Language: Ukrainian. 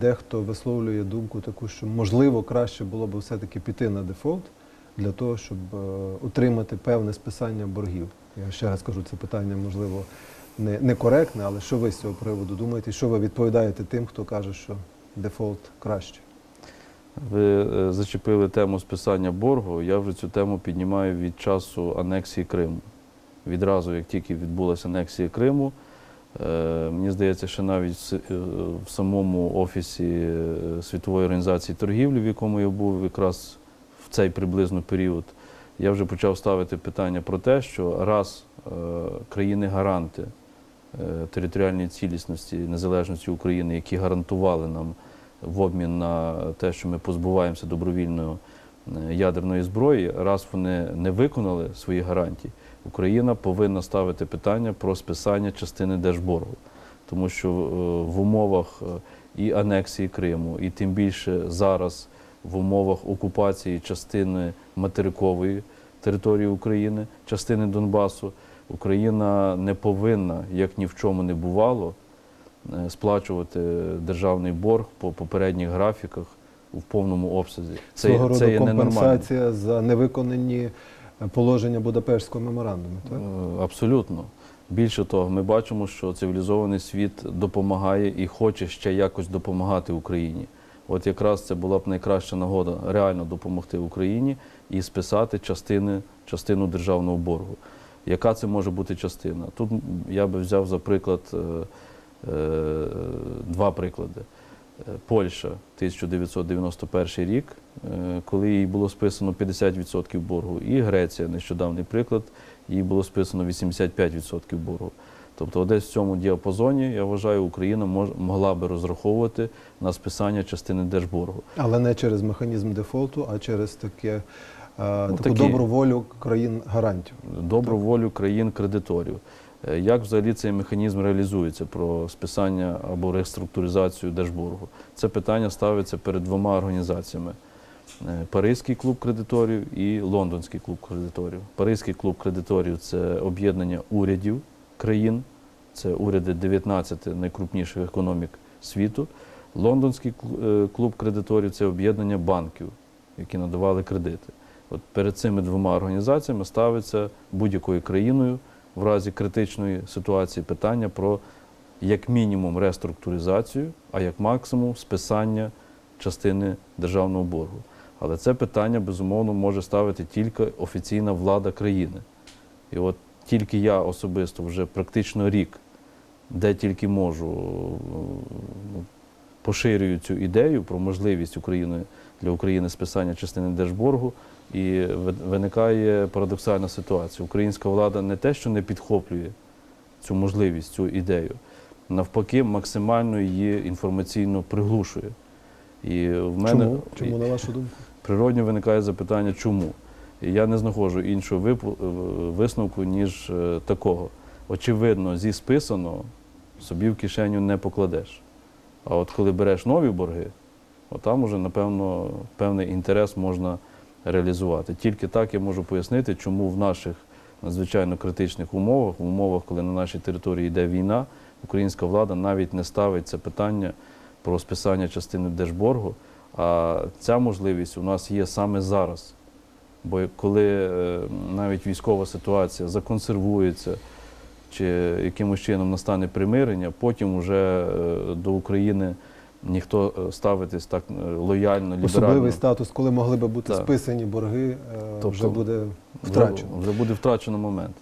дехто висловлює думку таку, що можливо краще було б все-таки піти на дефолт для того, щоб е, утримати певне списання боргів. Я ще раз кажу, це питання можливо не, не коректне, але що ви з цього приводу думаєте? Що ви відповідаєте тим, хто каже, що дефолт краще? Ви е, зачепили тему списання боргу. Я вже цю тему піднімаю від часу анексії Криму. Відразу, як тільки відбулася анексія Криму, мені здається, що навіть е, в самому офісі е, Світової організації торгівлі, в якому я був якраз в цей приблизно період, я вже почав ставити питання про те, що раз е, країни-гаранти е, територіальної цілісності незалежності України, які гарантували нам в обмін на те, що ми позбуваємося добровільно е, ядерної зброї, раз вони не виконали свої гарантії, Україна повинна ставити питання про списання частини держборгу. Тому що е, в умовах е, і анексії Криму, і тим більше зараз в умовах окупації частини материкової території України, частини Донбасу, Україна не повинна, як ні в чому не бувало, е, сплачувати державний борг по попередніх графіках у повному обсязі. Це, це є ненормально. компенсація за невиконані положення Будапештського меморандуму. Так? Е, Абсолютно. Більше того, ми бачимо, що цивілізований світ допомагає і хоче ще якось допомагати Україні. От якраз це була б найкраща нагода реально допомогти Україні і списати частини, частину державного боргу. Яка це може бути частина? Тут я би взяв за приклад е, е, два приклади. Польща 1991 рік, е, коли їй було списано 50% боргу, і Греція, нещодавний приклад, їй було списано 85% боргу. Тобто, десь в цьому діапазоні, я вважаю, Україна мож, могла би розраховувати на списання частини держборгу. Але не через механізм дефолту, а через таке, е, таку такі. добру волю країн гарантів. добру волю країн-кредиторів. Е, Як взагалі цей механізм реалізується про списання або реструктуризацію держборгу? Це питання ставиться перед двома організаціями: Е, Паризький клуб кредиторів і Лондонський клуб кредиторів. Паризький клуб кредиторів це об'єднання урядів країн, це уряди 19 найкрупніших економік світу. Лондонський е, клуб кредиторів це об'єднання банків, які надавали кредити. От перед цими двома організаціями ставиться будь-якою країною в разі критичної ситуації питання про як мінімум реструктуризацію, а як максимум списання частини державного боргу. Але це питання, безумовно, може ставити тільки офіційна влада країни. І от тільки я особисто вже практично рік, де тільки можу, ну, поширюю цю ідею про можливість України для України списання частини держборгу. І виникає парадоксальна ситуація. Українська влада не те, що не підхоплює цю можливість, цю ідею, навпаки, максимально її інформаційно приглушує. І в мене Чому? Чому, на вашу думку? природньо виникає запитання, чому? І я не знаходжу іншого висновку, ніж е, такого. Очевидно, зі списаного собі в кишеню не покладеш. А от коли береш нові борги, от там уже, напевно, певний інтерес можна реалізувати. Тільки так я можу пояснити, чому в наших надзвичайно критичних умовах, в умовах, коли на нашій території йде війна, українська влада навіть не ставить це питання про списання частини держборгу. А ця можливість у нас є саме зараз. Бо коли е, навіть військова ситуація законсервується чи якимось чином настане примирення, потім вже е, до України ніхто е, ставитись так е, лояльно, ліберально. Особливий статус, коли могли би бути Так. списані борги, е, Тобто вже буде Вже- втрачено. Вже буде втрачено момент.